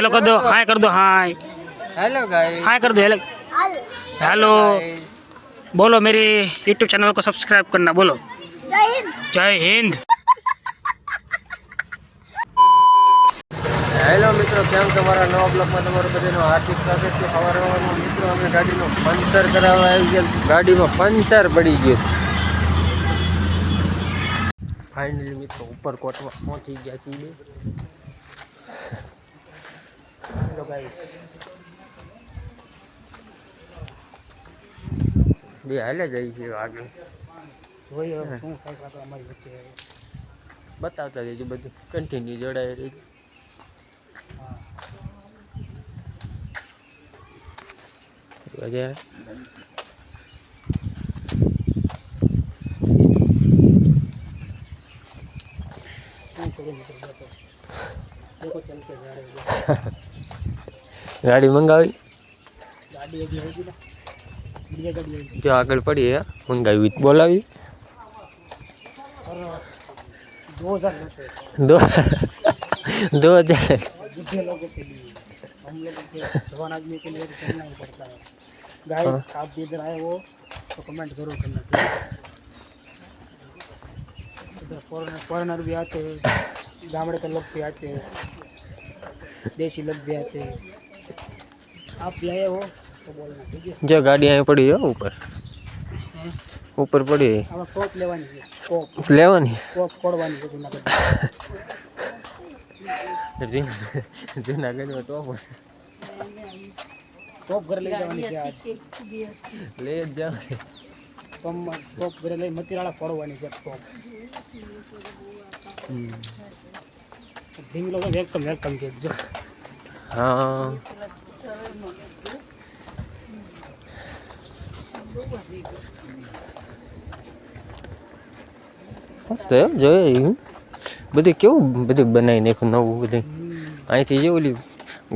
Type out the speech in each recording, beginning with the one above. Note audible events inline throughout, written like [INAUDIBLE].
Hello કર દો હાય કર દો હાય हेलो गाइस हाय कर दो हेलो हेलो बोलो मेरी यूट्यूब चैनल को सब्सक्राइब करना बोलो जय हिंद હેલો મિત્રો કેમ તમારા નવા બ્લોકમાં તમારું બધાનું હાર્દિક સ્વાગત છે સવારે સવારમાં મિત્રો અમે ગાડીનું પંચર કરાવવા આવી ગયા ગાડીમાં પંચર પડી ગયું ફાઇનલી મિત્રો ઉપર કોટમાં પહોંચી ગયા છીએ હેલો ગાઈસ. બે હાલે જઈ છે આગળ જોઈએ હવે શું થાય આપણે અમારી વચ્ચે. બતાવતા જજો બધું. કન્ટિન્યુ જોડાય રહી વજે શું કરું મિત્રો? [LAUGHS] ગાડી મંગાવી गाड़ी अभी होगी ना बढ़िया गाड़ी होगी જો આગળ પડી હે મંગાવી બોલાવી और दो हजार लेते हैं દો દો હજાર बुढ़े लोगों के लिए हम लोगों के जवान आदमी के लिए तो करना ही पड़ता है गाइस आप भी इधर आए हो तो कमेंट जरूर करना ठीक है? इधर फॉरेनर फॉरेनर भी आते हैं गामड़े के लोग भी आते हैं देसी लोग भी आते हैं आप भी आए हो तो बोलना ठीक है જો ગાડી અહીં પડી હો ઉપર हैं? ઉપર પડી આમાં ટોપ લેવાની છે ટોપ લેવાની ટોપ ફોડવાની છે જુનાગઢ જુનાગઢમાં ટોપ ટોપ ઘરે લઈ જવાની છે આજ લઈ જ જાવ ટોપ ટોપ ઘરે લઈ મતીરાળા ફોડવાની છે ટોપ ઢીંગલો તો વેલકમ વેલકમ છે જો હા મસ્ત હે, જોઈએ એવું. બધું કેવું બધું બનાવી નાખ્યું નવું બધું અહીંથી જે ઓલી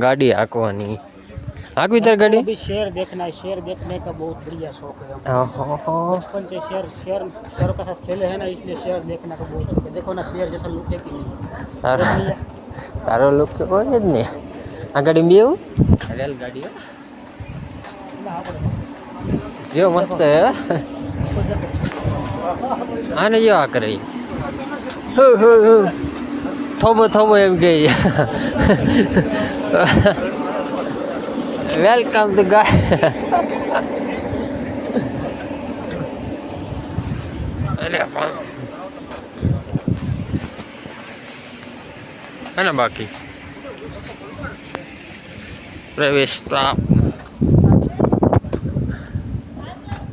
ગાડી હાંકવાની હાંકવી તાર ગાડી अभी शेर देखना है शेर देखने का बहुत बढ़िया शौक है हमको। આહા. बचपन से शेर शेर शेर के साथ खेले हैं ना इसलिए शेर देखने का बहुत शौक है देखो ना शेर जैसा लुक है कि नहीं તારો भैया, તારો લોક તો હોય જ ને આ ગાડી બેવ? રેલગાડી જો મસ્ત આને જો આ કરે થોબો થોબો એમ કે વેલકમ ટુ ગાય. અરે પણ અને બાકી? પ્રવેશ પ્રાપ્ત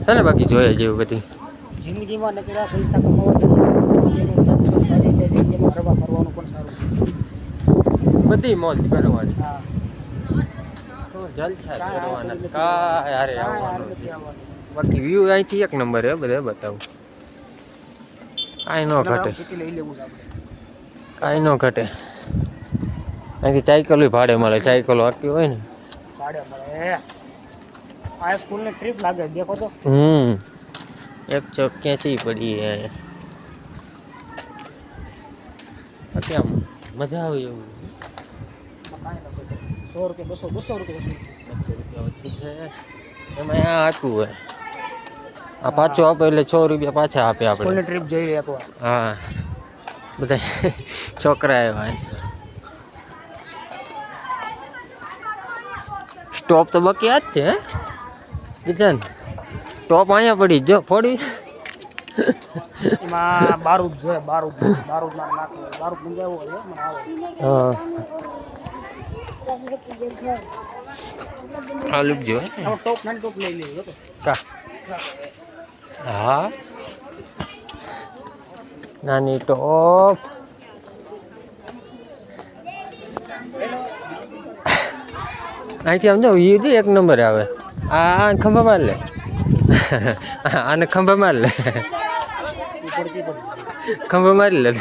અને બાકી જોઈએ જેવું બધી જિંદગીમાં નકરા પૈસા કમાવા જરૂરી એનું લક્ષ્ય સારી છે જિંદગીમાં ફરવા ફરવાનું પણ સારું છે બધી મોજ કરવાની. હા. જલસા કાંઈ કરવાના? નથી. કાંઈ હારે કાંઈ હાર આવવાનું નથી આવવાનું. બાકી વ્યૂ અહીંથી એક નંબર હે બધે બતાવું. કાંઈ ન ઘટે. નવરાવ સિટી લઈ લેવું છે આપણે. કાંઈ ન ઘટે. અહીંથી ચાયકલ ભાડે મળે. ચાયકલ વાકી હોય ને. ભાડે મળે આ સ્કૂલની ટ્રીપ લાગે દેખો તો હમ એક ચોક ક્યાંથી પડી હે બાકી આમ મજા આવે એવું કાંઈ નથી સો રૂપિયા બસો બસો રૂપિયા વસૂલ છે પચીસ રૂપિયા ઓછી છે એમાં આ આખું હોય આ પાછું આપે એટલે છ રૂપિયા પાછા આપે આપણે. સ્કૂલની ટ્રીપ જઈ રહી એકવાર હા બધા [LAUGHS] છોકરા એવા સ્ટોપ તો બાકી આ જ છે હે? કિચન ટોપ અહીંયા પડી જો ફોડી. એમાં બારૂદ જોઈએ બારૂદ બારૂદ ના નાખવું બારૂદ મંગાવવું હોય મને આવે. હા. આ લુક જો ટોપ નાની ટોપ લઈ લેવું કા? હા. નાની ટોપ. અહીંથી આમ જો એ એક નંબર આવે. આ આ ખંભા માર લે. [LAUGHS] આને ખંભા માર લે. ખંભા મારી લે.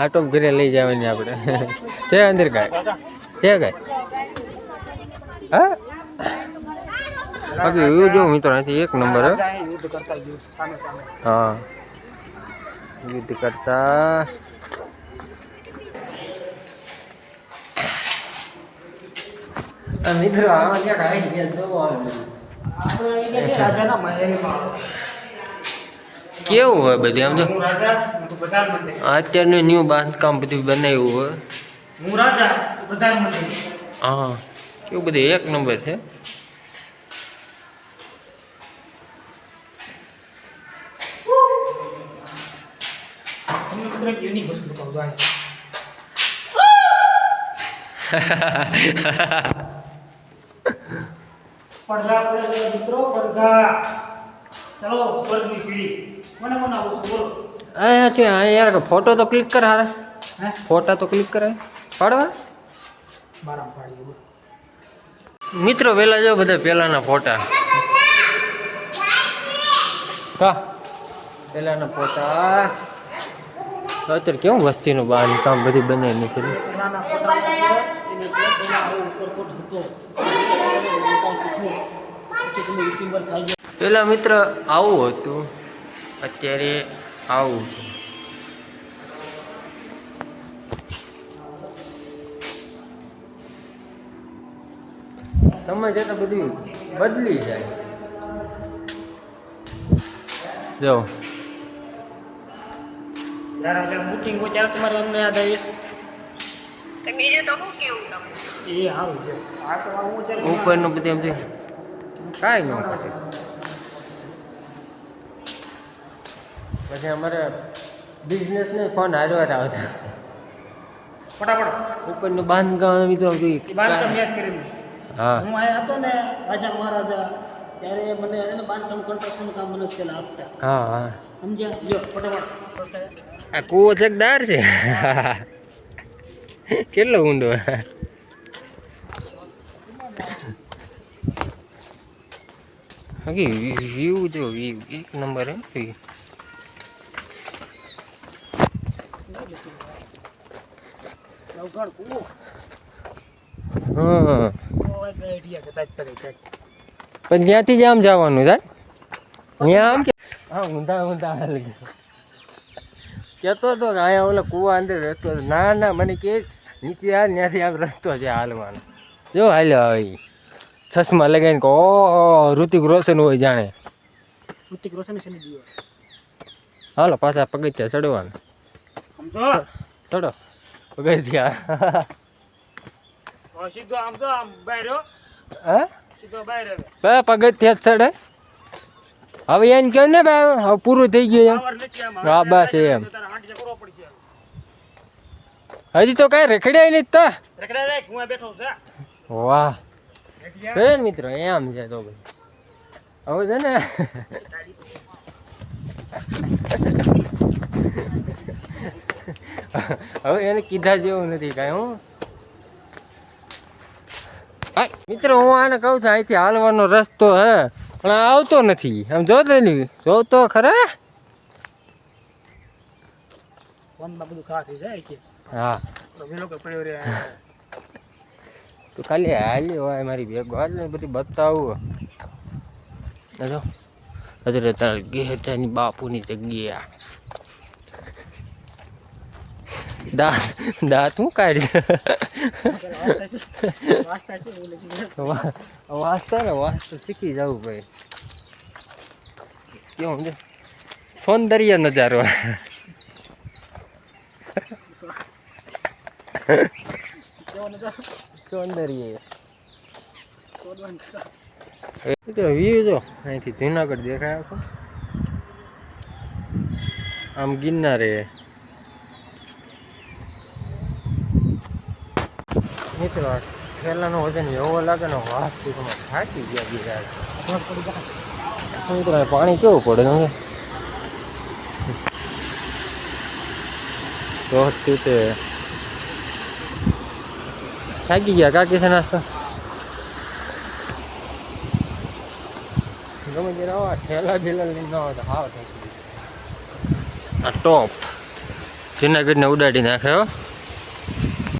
આટોપ ઘરે લઈ જવાની આપણે. છે અંદર કાંઈ? છે કાંઈ? હા? બાકી એવું જો મિત્રો, અહીંથી એક નંબર હા. યુદ્ધ કરતા મિત્રો આમાં ક્યાંક આવી ગયા તો આપણે એટલે છે રાજાના મહેલમાં કેવું હોય બધું આમ તો અત્યારનું ન્યુ બાંધકામ બધું બનાવ્યું હોય હું રાજા પ્રધાનમંત્રી હા કેવું બધું એક નંબર છે યુનિક પડઘા પડે મિત્રો પડઘા. ચલો સ્વર્ગની સીડી. મને મને આવું છું? બોલો. અહીંયા છે આ યાર ફોટો તો ક્લિક કર હારે. હે? ફોટા તો ક્લિક કરે પાડવા? બારામ પાડી મિત્રો પેલા જો બધા પહેલાંના ફોટા. કા? પહેલાના ફોટા. અત્યારે કેવું વસ્તીનું બાંધકામ બધું બનાવી નીકળ્યું પેલા મિત્ર આવું હતું. અત્યારે આવું છે. સમય જતા બધું બદલી જાય. જો. બુકિંગ હોય ત્યારે તમારે અમને યાદ આવીશ. ઉપરનું બધું એમ છે. કાંઈ ન ઘટે પછી અમારે બિઝનેસ ને ફોન હારવા આવતા. ફટાફટ. ઉપરનું બાંધકામ તો એ બાંધકામ કરી હા. હું અહીંયા હતો ને રાજા મહારાજા ત્યારે મને એને બાંધકામ કન્સ્ટ્રક્શન કામ મને છેલ્લા આપતા. હા હા. સમજ્યા? જો ફટાફટ. આ કૂવો દાર છે. કેટલો ઊંડો? બાકી વ્યૂ જો વ્યૂ એક નંબર એમ તાજ પણ ત્યાંથી જ આમ જવાનું થાય? ત્યાં આમ કે? હા, ઊંધા ઊંધા હાલ કહેતો હતો કે અહીંયા ઓલા કૂવા અંદર રસ્તો ના ના, મને કે નીચે આ ત્યાંથી આમ રસ્તો છે હાલવાનો. જો હાલ્યો ભાઈ ચશ્મા લગાવીને કહો ઋતિક રોશન હોય જાણે. ઋતિક રોશન છે હાલો પાછા પગથિયા ચડવાનું. સમજો? ચડો. પગથિયા. સીધો આમ તો આમ બહાર રહ્યો સીધો બહાર બે પગથિયા ચડે. હવે એને કહો ને ભાઈ હવે પૂરું થઈ ગયું હા, બસ એમ. તારે હાંડિયા કરવો પડશે એમ હજી તો કાંઈ રખડ્યા નહીં તા. રખડા રાખ હું બેઠો છું વાહ? કઈ મિત્રો એમ છે તો ભાઈ હવે છે ને હવે એને કીધા જેવું નથી કાંઈ હું. મિત્રો હું આને કહું છું અહીંથી હાલવાનો રસ્તો હે પણ આવતો નથી. આમ જોતો નહીં જોતો ખરા? ફોનમાં બધું ખા થઈ જાય કે? હા. તો પેલો કે પડ્યો રે તો ખાલી હાલી હોય મારી ભેગો. હાલ ને બધી બતાવું. જો અત્યારે તાર ગેરચાની બાપુની જગ્યા દાંત દાંત હું કાઢી. વાંચતા ને વાંચતા શીખી જવું ભાઈ. કેવું સમજે સૌંદર્ય નજારો કેવો નજારો અહીંથી જુનાગઢ દેખાય આખો. આમ ગિરનારે. મિત્રો, આ ઠેલાનો વજન એવો લાગે ને વાતમાં થાકી ગયા ગિરા. મિત્રો પાણી કેવું પડે તમે તો છૂટે થાકી ગયા કાકી છે નાસ્તો ગમે ત્યારે આવા ઠેલા ભેલા લઈને આવે તો હાવ. આ ટોપ જુનાગઢને ઉડાડી નાખે હો